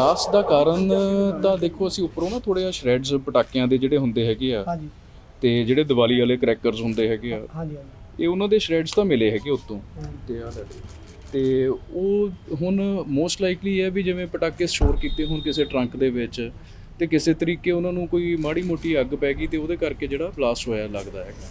Blast ਦਾ ਕਾਰਨ ਤਾਂ ਦੇਖੋ ਅਸੀਂ ਉੱਪਰੋਂ ਨਾ ਥੋੜੇ ਜਿਹਾ ਸ਼੍ਰੈਡਸ ਪਟਾਕਿਆਂ ਦੇ ਜਿਹੜੇ ਹੁੰਦੇ ਹੈਗੇ ਆ ਹਾਂਜੀ। ਤੇ ਜਿਹੜੇ ਦੀਵਾਲੀ ਵਾਲੇ ਕ੍ਰੈਕਰਸ ਹੁੰਦੇ ਹੈਗੇ ਆ ਹਾਂਜੀ ਹਾਂਜੀ। ਇਹ ਉਹਨਾਂ ਦੇ ਸ਼੍ਰੈਡਸ ਤਾਂ ਮਿਲੇ ਹੈਗੇ ਉੱਤੋਂ। ਆ ਤੇ ਉਹ ਹੁਣ ਮੋਸਟ ਲਾਈਕਲੀ ਹੈ ਵੀ ਜਿਵੇਂ ਪਟਾਕੇ ਸਟੋਰ ਕੀਤੇ ਹੋਣ ਕਿਸੇ ਟਰੰਕ ਦੇ ਵਿੱਚ ਤੇ ਕਿਸੇ ਤਰੀਕੇ ਉਹਨਾਂ ਨੂੰ ਕੋਈ ਮਾੜੀ ਮੋਟੀ ਅੱਗ ਪੈ ਗਈ ਤੇ ਉਹਦੇ ਕਰਕੇ ਜਿਹੜਾ ਬਲਾਸਟ ਹੋਇਆ ਲੱਗਦਾ ਹੈਗਾ।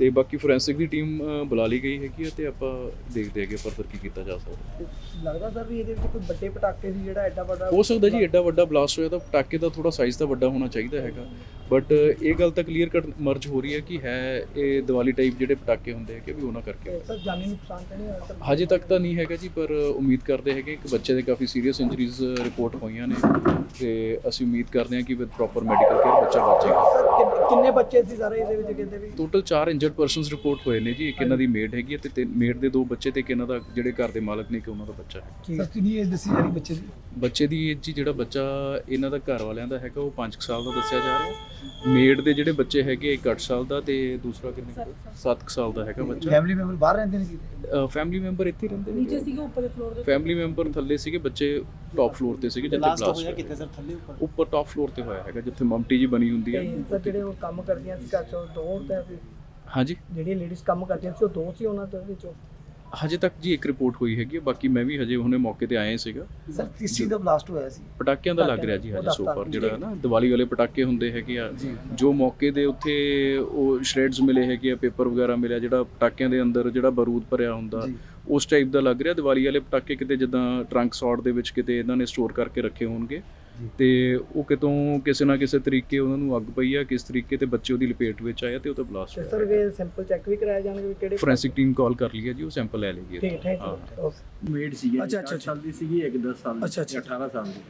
ਤੇ ਬਾਕੀ ਫੋਰੈਂਸਿਕ ਦੀ ਟੀਮ ਬੁਲਾ ਲਈ ਗਈ ਹੈਗੀ ਹੈ ਤੇ ਆਪਾਂ ਦੇਖਦੇ ਹੈਗੇ ਫਰਦਰ ਕੀ ਕੀਤਾ ਜਾ ਸਕਦਾ। ਲੱਗਦਾ ਸਰ ਵੀ ਇਹਦੇ ਵਿੱਚ ਕੋਈ ਵੱਡੇ ਪਟਾਕੇ ਸੀ ਜਿਹੜਾ ਐਡਾ ਵੱਡਾ ਹੋ ਸਕਦਾ ਜੀ ਐਡਾ ਵੱਡਾ ਬਲਾਸਟ ਹੋਇਆ ਤਾਂ ਪਟਾਕੇ ਦਾ ਥੋੜਾ ਸਾਈਜ਼ ਤਾਂ ਵੱਡਾ ਹੋਣਾ ਚਾਹੀਦਾ ਹੈਗਾ। ਬਟ ਇਹ ਗੱਲ ਤਾਂ ਕਲੀਅਰ ਕੱਟ ਮਰਜ ਹੋ ਰਹੀ ਹੈ ਕਿ ਹੈ ਇਹ ਦੀਵਾਲੀ ਟਾਈਪ ਜਿਹੜੇ ਪਟਾਕੇ ਹੁੰਦੇ ਹੈਗੇ ਵੀ ਉਹਨਾਂ ਕਰਕੇ ਸਰ ਜਾਨੀ ਨੁਕਸਾਨ ਤਾਂ ਨਹੀਂ ਹੋਇਆ? ਸਰ ਹਜੇ ਤੱਕ ਤਾਂ ਨਹੀਂ ਹੈਗਾ ਜੀ ਪਰ ਉਮੀਦ ਕਰਦੇ ਹੈਗੇ ਕਿ ਬੱਚੇ ਦੇ ਕਾਫੀ ਸੀਰੀਅਸ ਇੰਜਰੀਜ਼ ਰਿਪੋਰਟ ਹੋਈਆਂ ਨੇ। ਤੇ ਅਸੀਂ ਉਮੀਦ ਕਰਦੇ ਹਾਂ ਕਿ ਵਿਦ ਪ੍ਰੋਪਰ ਮੈਡੀਕਲ ਕੇਅਰ ਬੱਚਾ ਬਚ ਜਾਏਗਾ। ਸਰ ਕਿੰਨੇ- ਬੱਚੇ ਸੀ ਸਾਰੇ ਇਹਦੇ ਵਿੱਚ ਕਹਿੰਦੇ ਵੀ? ਟੋਟਲ 4 ਇੰਜਰਡ ਪਰਸਨਸ ਰਿਪੋਰਟ ਹੋਏ ਨੇ ਜੀ ਇੱਕ ਇਹਨਾਂ ਦੀ ਮੇਡ ਹੈਗੀ ਹੈ ਤੇ ਤਿੰਨ ਮੇਡ ਦੇ ਦੋ ਬੱਚੇ ਤੇ ਇੱਕ ਇਹਨਾਂ ਦਾ ਜਿਹੜੇ ਘਰ ਦੇ ਮਾਲਕ ਨੇ ਕਿ ਉਹਨਾਂ ਦਾ ਬੱਚਾ ਹੈ। ਸਰ ਕਿੰਨੀ ਏਜ ਦੱਸੀ ਜਾ ਰਹੀ ਬੱਚੇ ਦੀ? ਬੱਚੇ ਦੀ ਏਜ ਜੀ ਜਿਹੜਾ ਬੱਚਾ ਇਹਨਾਂ ਦਾ ਘਰ ਵਾਲਿਆਂ ਦਾ ਹੈਗਾ ਉਹ 5 ਸਾਲ ਦਾ ਦੱਸਿਆ ਜਾ ਰਿਹਾ। ਮੇਡ ਦੇ ਜਿਹੜੇ ਬੱਚੇ ਹੈਗੇ ਇੱਕ 8 ਸਾਲ ਦਾ ਤੇ ਦੂਸਰਾ ਕਿੰਨੇ 7 ਸਾਲ। ਦਾ ਹੈਗਾ ਬੱਚਾ। ਫੈਮਿਲੀ ਮੈਂਬਰ ਬਾਹਰ ਰਹਿੰਦੇ ਨੇ ਕੀ ਫੈਮਿਲੀ ਮੈਂਬਰ ਇੱਥੇ ਰਹਿੰਦੇ ਨੇ। ਨੀਚੇ ਸੀਗੇ ਉੱਪਰ ਦੇ ਫਲੋਰ ਦੇ। ਫੈਮਿਲੀ ਮੈਂਬਰ ਥੱਲੇ ਸੀਗੇ ਬੱਚੇ ਟੌਪ ਫਲੋਰ ਤੇ ਸੀਗੇ ਜਿੱਥੇ ਲਾਸਟ ਬਲਾਸਟ ਹੋਇਆ ਕਿੱਥੇ ਸਰ ਥੱਲੇ ਉੱਪਰ? ਉੱਪਰ ਟੌਪ ਫਲੋਰ ਤੇ ਹੋਇਆ ਹੈਗਾ ਜਿੱਥੇ ਮਮਟੀ ਜੀ ਬਣੀ ਹੁੰਦੀ ਹੈ। ਤੇ ਸਰ ਜਿਹੜੇ ਉਹ ਕੰਮ ਕਰਦੀਆਂ ਸੀ ਘਰ ਚੋਂ ਦੋ ਔਰਤਾਂ ਸੀ ਹਾਂਜੀ। ਜਿਹੜੀਆਂ ਲੇਡੀਜ਼ ਕੰਮ ਕਰਦੀਆਂ ਸੀ ਉਹ ਦੋ ਸੀ ਉਹਨਾਂ ਦੇ ਵਿੱਚੋਂ? ਹਜੇ ਤੱਕ ਜੀ ਇੱਕ ਰਿਪੋਰਟ ਹੋਈ ਹੈਗੀ ਹੈ, ਬਾਕੀ ਮੈਂ ਵੀ ਹਜੇ ਹੁਣੇ ਮੌਕੇ ਤੇ ਆਇਆ ਸੀਗਾ। ਸਰ ਕਿਸ ਦਾ ਬਲਾਸਟ ਹੋਇਆ ਸੀ। ਪਟਾਕਿਆਂ ਦਾ ਲੱਗ ਰਿਹਾ ਜੀ ਹਜੇ ਜੀ। ਜਿਹੜਾ ਹੈ ਨਾ ਦੀਵਾਲੀ ਵਾਲੇ ਪਟਾਕੇ ਹੁੰਦੇ ਹੈਗੇ ਆ ਜੋ। ਮੌਕੇ ਦੇ ਉੱਥੇ ਉਹ ਸ਼੍ਰੈਡਸ ਮਿਲੇ ਹੈਗੇ ਆ ਪੇਪਰ ਵਗੈਰਾ ਮਿਲਿਆ ਜਿਹੜਾ ਪਟਾਕਿਆਂ ਦੇ ਅੰਦਰ ਜਿਹੜਾ ਬਾਰੂਦ ਭਰਿਆ ਹੁੰਦਾ ਜੀ। ਉਸ ਟਾਈਪ ਦਾ ਲੱਗ ਰਿਹਾ। ਦੀਵਾਲੀ ਵਾਲੇ ਪਟਾਕੇ ਕਿਤੇ ਜਿੱਦਾਂ ਟਰੰਕ ਸੌਟ ਦੇ ਵਿੱਚ ਕਿਤੇ ਇਹਨਾਂ ਨੇ ਸਟੋਰ ਕਰਕੇ ਰੱਖੇ ਹੋਣਗੇ। ਤੇ ਉਹ ਕਿਤੋਂ ਕਿਸੇ ਨਾ ਕਿਸੇ ਤਰੀਕੇ ਉਹਨਾਂ ਨੂੰ ਅੱਗ ਪਈ ਆ ਕਿਸ ਤਰੀਕੇ ਤੇ ਬੱਚੇ ਉਹਦੀ ਲਪੇਟ ਵਿੱਚ ਆਇਆ ਤੇ ਉਹ ਤਾਂ ਬਲਾਸਟ ਤੇ ਹੋਇਆ ਸਰ ਇਹ ਸੈਂਪਲ ਚੈੱਕ ਵੀ ਕਰਾਏ ਜਾਣਗੇ ਵੀ ਕਿਹੜੇ ਫੋਰੈਂਸਿਕ ਟੀਮ ਕਾਲ ਕਰ ਲਈ ਹੈ ਜੀ ਉਹ ਸੈਂਪਲ ਲੈ ਲਈਏ। ਠੀਕ ਹੈ। ਮੇਡ ਸੀਗੀ ਅੱਛਾ, ਅੱਛਾ, 4 ਸਾਲ ਦੀ ਸੀਗੀ ਇੱਕ 10 ਸਾਲ ਦੀ ਅੱਛਾ, ਅੱਛਾ। 18 ਸਾਲ ਦੀ।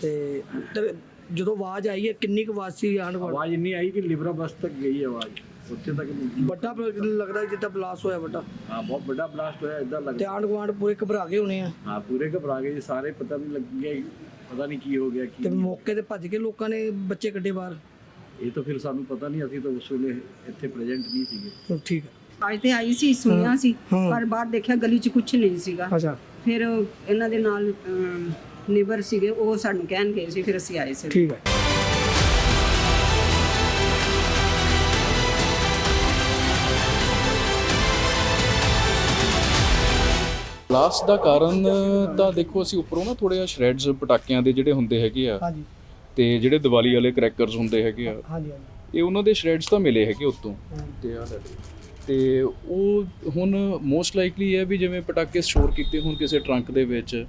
ਤੇ ਤੇ ਜਦੋਂ ਆਵਾਜ਼ ਆਈ ਹੈ ਕਿੰਨੀ ਕੁ ਆਵਾਜ਼ ਸੀ ਆਂਢ ਗੁਆਂਢ? ਆਵਾਜ਼ ਇੰਨੀ ਆਈ ਕਿ ਲਿਬਰਾ ਬਸ ਤੱਕ ਗਈ ਆਵਾਜ਼। ਉੱਥੇ ਤੱਕ ਨਹੀਂ ਵੱਡਾ ਲੱਗਦਾ ਜਿੱਦਾਂ ਬਲਾਸਟ ਹੋਇਆ ਵੱਡਾ। ਹਾਂ ਬਹੁਤ ਵੱਡਾ ਬਲਾਸਟ ਹੋਇਆ ਇਦਾਂ ਤੇ ਲੱਗਦਾ ਆਂਢ ਗੁਆਂਢ ਪੂਰੇ ਘਬਰਾ ਗਏ ਹੋਣੇ ਆ। ਹਾਂ ਪੂਰੇ ਘਬਰਾ ਗਏ ਸਾਰੇ ਪਤਾ ਨਹੀਂ ਲੱਗਿਆ ਪਤਾ ਨਹੀਂ ਕੀ ਹੋ ਗਿਆ ਕੀ ਤੇ। ਮੌਕੇ ਤੇ ਭੱਜ ਕੇ ਲੋਕਾਂ ਨੇ ਬੱਚੇ ਕੱਢੇ ਬਾਹਰ। ਇਹ ਤਾਂ ਫਿਰ ਸਾਨੂੰ ਪਤਾ ਨਹੀਂ ਅਸੀਂ ਤਾਂ ਉਸ ਵੇਲੇ ਇੱਥੇ ਪ੍ਰੈਜ਼ੈਂਟ ਨਹੀਂ ਸੀਗੇ। ਚਲੋ ਠੀਕ ਹੈ ਅੱਜ ਤੇ ਆਈ ਸੀ ਸੁਣਿਆ ਸੀ ਹਾਂ। ਪਰ ਬਾਹਰ ਦੇਖਿਆ ਗਲੀ 'ਚ ਕੁਝ ਨਹੀਂ ਸੀਗਾ। ਅੱਛਾ। ਫਿਰ ਇਹਨਾਂ ਦੇ ਨਾਲ ਨੇਬਰ ਸੀਗੇ ਉਹ ਸਾਨੂੰ ਕਹਿਣ ਗਏ ਸੀ ਫਿਰ ਅਸੀਂ ਆਏ ਸੀ। ਠੀਕ ਹੈ ਬਲਾਸਟ ਦਾ ਕਾਰਨ ਤਾਂ ਦੇਖੋ ਅਸੀਂ ਉੱਪਰੋਂ ਨਾ ਥੋੜੇ ਜਿਹਾ ਸ਼੍ਰੈਡਸ ਪਟਾਕਿਆਂ ਦੇ ਜਿਹੜੇ ਹੁੰਦੇ ਹੈਗੇ ਆ ਹਾਂਜੀ। ਤੇ ਜਿਹੜੇ ਦੀਵਾਲੀ ਵਾਲੇ ਕ੍ਰੈਕਰਸ ਹੁੰਦੇ ਹੈਗੇ ਆ ਹਾਂਜੀ ਹਾਂਜੀ। ਇਹ ਉਹਨਾਂ ਦੇ ਸ਼੍ਰੈਡਸ ਤਾਂ ਮਿਲੇ ਹੈਗੇ ਉੱਤੋਂ। ਤੇ ਆ ਸਾਡੇ ਤੇ ਉਹ ਹੁਣ ਮੋਸਟ ਲਾਈਕਲੀ ਹੈ ਵੀ ਜਿਵੇਂ ਪਟਾਕੇ ਸਟੋਰ ਕੀਤੇ ਹੋਣ ਕਿਸੇ ਟਰੰਕ ਦੇ ਵਿੱਚ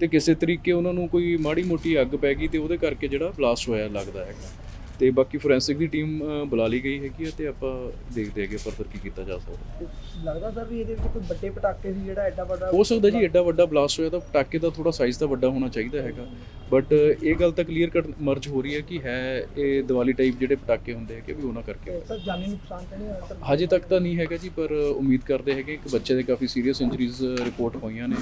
ਤੇ ਕਿਸੇ ਤਰੀਕੇ ਉਹਨਾਂ ਨੂੰ ਕੋਈ ਮਾੜੀ ਮੋਟੀ ਅੱਗ ਪੈ ਗਈ ਤੇ ਉਹਦੇ ਕਰਕੇ ਜਿਹੜਾ ਬਲਾਸਟ ਹੋਇਆ ਲੱਗਦਾ ਹੈਗਾ। ਤੇ ਬਾਕੀ ਫੋਰੈਂਸਿਕ ਦੀ ਟੀਮ ਬੁਲਾ ਲਈ ਗਈ ਹੈਗੀ ਹੈ ਤੇ ਆਪਾਂ ਦੇਖਦੇ ਹੈਗੇ ਫਰਦਰ ਕੀ ਕੀਤਾ ਜਾ ਸਕਦਾ। ਲੱਗਦਾ ਸਰ ਵੀ ਇਹਦੇ ਵਿੱਚ ਕੋਈ ਵੱਡੇ ਪਟਾਕੇ ਸੀ ਜਿਹੜਾ ਐਡਾ ਵੱਡਾ ਹੋ ਸਕਦਾ ਜੀ ਐਡਾ ਵੱਡਾ ਬਲਾਸਟ ਹੋਇਆ ਤਾਂ ਪਟਾਕੇ ਦਾ ਥੋੜਾ ਸਾਈਜ਼ ਤਾਂ ਵੱਡਾ ਹੋਣਾ ਚਾਹੀਦਾ ਹੈਗਾ। ਬਟ ਇਹ ਗੱਲ ਤਾਂ ਕਲੀਅਰ ਕੱਟ ਮਰਜ ਹੋ ਰਹੀ ਹੈ ਕਿ ਹੈ ਇਹ ਦੀਵਾਲੀ ਟਾਈਪ ਜਿਹੜੇ ਪਟਾਕੇ ਹੁੰਦੇ ਹੈਗੇ ਵੀ ਉਹਨਾਂ ਕਰਕੇ ਸਰ ਜਾਨੀ ਨੁਕਸਾਨ ਤਾਂ ਨਹੀਂ ਹੋਇਆ? ਸਰ ਹਜੇ ਤੱਕ ਤਾਂ ਨਹੀਂ ਹੈਗਾ ਜੀ ਪਰ ਉਮੀਦ ਕਰਦੇ ਹੈਗੇ ਕਿ ਬੱਚੇ ਦੇ ਕਾਫੀ ਸੀਰੀਅਸ ਇੰਜਰੀਜ਼ ਰਿਪੋਰਟ ਹੋਈਆਂ ਨੇ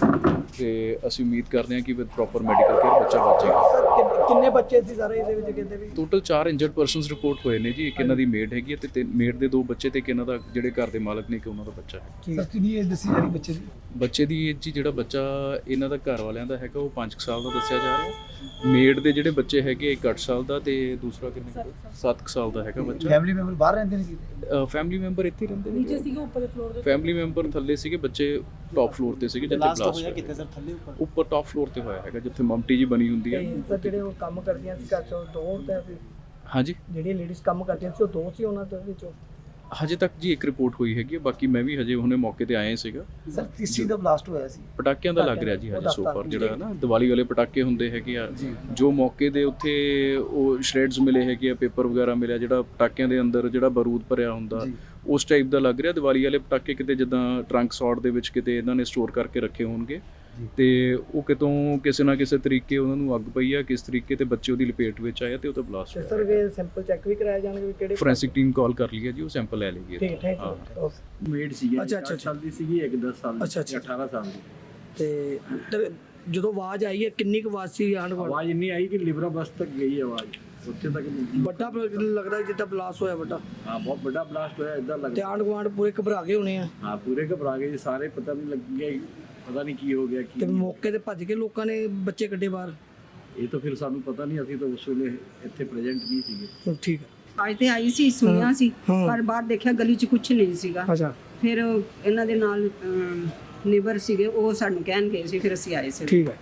ਤੇ ਅਸੀਂ ਉਮੀਦ ਕਰਦੇ ਹਾਂ ਕਿ ਵਿਦ ਪ੍ਰੋਪਰ ਮੈਡੀਕਲ ਕੇਅਰ ਬੱਚਾ ਬਚ ਜਾਏਗਾ। ਸਰ ਕਿੰਨੇ- ਬੱਚੇ ਸੀ ਸਾਰੇ ਇਹਦੇ ਵਿੱਚ ਕਹਿੰਦੇ ਵੀ? ਟੋਟਲ 4 ਇੰਜਰਡ ਪਰਸਨਸ ਰਿਪੋਰਟ ਹੋਏ ਨੇ ਜੀ ਇੱਕ ਇਹਨਾਂ ਦੀ ਮੇਡ ਹੈਗੀ ਹੈ ਤੇ ਮੇਡ ਦੇ ਦੋ ਬੱਚੇ ਤੇ ਇੱਕ ਇਹਨਾਂ ਦਾ ਜਿਹੜੇ ਘਰ ਦੇ ਮਾਲਕ ਨੇ ਕਿ ਉਹਨਾਂ ਦਾ ਬੱਚਾ ਹੈ। ਸਰ ਕਿੰਨੀ ਏਜ ਦੱਸੀ ਜਾ ਰਹੀ ਬੱਚੇ ਦੀ? ਬੱਚੇ ਦੀ ਏਜ ਜੀ ਜਿਹੜਾ ਬੱਚਾ ਇਹਨਾਂ ਦਾ ਘਰ ਵਾਲਿਆਂ ਦਾ ਹੈਗਾ ਉਹ 5 ਸਾਲ ਦਾ ਦੱਸਿਆ ਜਾ ਰਿਹਾ। ਮੇਡ ਦੇ ਜਿਹੜੇ ਬੱਚੇ ਹੈਗੇ ਇੱਕ 8 ਸਾਲ ਦਾ ਤੇ ਦੂਸਰਾ ਕਿੰਨੇ 7 ਸਾਲ। ਦਾ ਹੈਗਾ ਬੱਚਾ। ਫੈਮਿਲੀ ਮੈਂਬਰ ਬਾਹਰ ਰਹਿੰਦੇ ਨੇ ਕੀ ਫੈਮਿਲੀ ਮੈਂਬਰ ਇੱਥੇ ਹੀ ਰਹਿੰਦੇ ਨੀਚੇ ਨੇ ਸੀਗੇ ਉੱਪਰ ਦੇ ਫਲੋਰ ਦੇ ਫੈਮਿਲੀ ਮੈਂਬਰ ਥੱਲੇ ਸੀਗੇ ਬੱਚੇ ਟੌਪ ਫਲੋਰ ਤੇ ਸੀਗੇ ਜਿੱਥੇ ਲਾਸਟ ਬਲਾਸਟ ਹੋਇਆ ਕਿੱਥੇ ਸਰ ਥੱਲੇ ਉੱਪਰ? ਉੱਪਰ ਟੌਪ ਫਲੋਰ ਤੇ ਹੋਇਆ ਹੈਗਾ ਜਿੱਥੇ ਮਮਟੀ ਜੀ ਬਣੀ ਹੁੰਦੀ ਹੈ। ਤੇ ਸਰ ਜਿਹੜੇ ਉਹ ਕੰਮ ਕਰਦੀਆਂ ਸੀ ਘਰ ਚੋਂ ਦੋ ਹਾਂਜੀ। ਜਿਹੜੀਆਂ ਲੇਡੀਜ਼ ਕੰਮ ਕਰਦੀਆਂ ਸੀ ਉਹ ਦੋ ਸੀ ਉਹਨਾਂ ਦੇ ਵਿੱਚੋਂ? ਹਜੇ ਤੱਕ ਜੀ ਇੱਕ ਰਿਪੋਰਟ ਹੋਈ ਹੈਗੀ ਬਾਕੀ ਮੈਂ ਵੀ ਹਜੇ ਹੁਣੇ ਮੌਕੇ ਤੇ ਆਇਆ ਸੀਗਾ। ਸਰ ਚੀਜ਼ ਦਾ ਬਲਾਸਟ ਹੋਇਆ ਸੀ। ਪਟਾਕਿਆਂ ਦਾ ਲੱਗ ਰਿਹਾ ਜੀ ਹਜੇ ਸੋਫਰ ਜਿਹੜਾ ਹੈ ਨਾ ਦੀਵਾਲੀ ਵਾਲੇ ਪਟਾਕੇ ਹੁੰਦੇ ਹੈਗੇ ਆ ਜੋ। ਮੌਕੇ ਦੇ ਉੱਥੇ ਉਹ ਸ਼੍ਰੈਡਸ ਮਿਲੇ ਹੈਗੇ ਆ ਪੇਪਰ ਵਗੈਰਾ ਮਿਲਿਆ ਜਿਹੜਾ ਪਟਾਕਿਆਂ ਦੇ ਅੰਦਰ ਜਿਹੜਾ ਬਾਰੂਦ ਭਰਿਆ ਹੁੰਦਾ। ਉਸ ਟਾਈਪ ਦਾ ਲੱਗ ਰਿਹਾ। ਦੀਵਾਲੀ ਵਾਲੇ ਪਟਾਕੇ ਕਿਤੇ ਜਿੱਦਾਂ ਟਰੰਕ ਸੌਟ ਦੇ ਵਿੱਚ ਕਿਤੇ ਇਹਨਾਂ ਨੇ ਸਟੋਰ ਕਰਕੇ ਰੱਖੇ ਹੋਣਗੇ। ਤੇ ਉਹ ਕਿਤੋਂ ਕਿਸੇ ਨਾ ਕਿਸੇ ਤਰੀਕੇ ਉਹਨਾਂ ਨੂੰ ਅੱਗ ਪਈ ਆ ਕਿਸ ਤਰੀਕੇ ਤੇ ਬੱਚੇ ਉਹਦੀ ਲਪੇਟ ਵਿੱਚ ਆਇਆ ਤੇ ਉਹ ਤਾਂ ਬਲਾਸਟ ਤੇ ਹੋਇਆ ਸਰ ਇਹ ਸੈਂਪਲ ਚੈੱਕ ਵੀ ਕਰਾਏ ਜਾਣਗੇ ਵੀ ਕਿਹੜੇ ਫੋਰੈਂਸਿਕ ਟੀਮ ਕਾਲ ਕਰ ਲਈ ਹੈ ਜੀ ਉਹ ਸੈਂਪਲ ਲੈ ਲਈਏ ਠੀਕ ਹਾਂ। ਮੇਡ ਸੀਗੀ ਅੱਛਾ, ਅੱਛਾ, 4 ਸਾਲ ਦੀ ਸੀਗੀ ਇੱਕ 10 ਸਾਲ ਅੱਛਾ, ਦੀ ਅੱਛਾ। 18 ਸਾਲ ਦੀ। ਤੇ ਤੇ ਜਦੋਂ ਆਵਾਜ਼ ਆਈ ਹੈ ਕਿੰਨੀ ਕੁ ਆਵਾਜ਼ ਸੀ ਆਂਢ ਗੁਆਂਢ ਆਵਾਜ਼ ਇੰਨੀ ਆਈ ਕਿ ਲਿਬਰਾ ਬਸ ਤੱਕ ਗਈ ਆਵਾਜ਼ ਉੱਥੇ ਤੱਕ ਨਹੀਂ ਵੱਡਾ ਲੱਗਦਾ ਜਿੱਦਾਂ ਬਲਾਸਟ ਹੋਇਆ ਵੱਡਾ। ਹਾਂ ਬਹੁਤ ਵੱਡਾ ਬਲਾਸਟ ਹੋਇਆ ਇਦਾਂ ਤੇ ਲੱਗਦਾ। ਆਂਢ ਗੁਆਂਢ ਪੂਰੇ ਘਬਰਾ ਗਏ ਹੋਣੇ ਆ। ਹਾਂ ਪੂਰੇ ਘਬਰਾ ਗਏ ਜੀ, ਸਾਰੇ ਪਤਾ ਨਹੀਂ ਲੱਗਿਆ ਪਤਾ ਨਹੀਂ ਕੀ ਹੋ ਗਿਆ ਕੀ ਤੇ ਨਹੀਂ। ਮੌਕੇ ਤੇ ਭੱਜ ਕੇ ਲੋਕਾਂ ਨੇ ਬੱਚੇ ਕੱਢੇ ਬਾਹਰ। ਇਹ ਤਾਂ ਫਿਰ ਸਾਨੂੰ ਪਤਾ ਨਹੀਂ ਅਸੀਂ ਤਾਂ ਉਸ ਵੇਲੇ ਇੱਥੇ ਪ੍ਰੈਜ਼ੈਂਟ ਨਹੀਂ ਸੀਗੇ। ਠੀਕ ਹੈ ਅੱਜ ਤੇ ਆਈ ਸੀ ਸੁਣਿਆ ਸੀ ਹਾਂ। ਪਰ ਬਾਹਰ ਦੇਖਿਆ ਗਲੀ 'ਚ ਕੁਝ ਨਹੀਂ ਸੀਗਾ। ਅੱਛਾ। ਫਿਰ ਇਹਨਾਂ ਦੇ ਨਾਲ ਨਿਬਰ ਸੀਗੇ ਉਹ ਸਾਨੂੰ ਕਹਿਣ ਗਏ ਸੀ ਫਿਰ ਅਸੀਂ ਆਏ ਸੀ। ਠੀਕ ਹੈ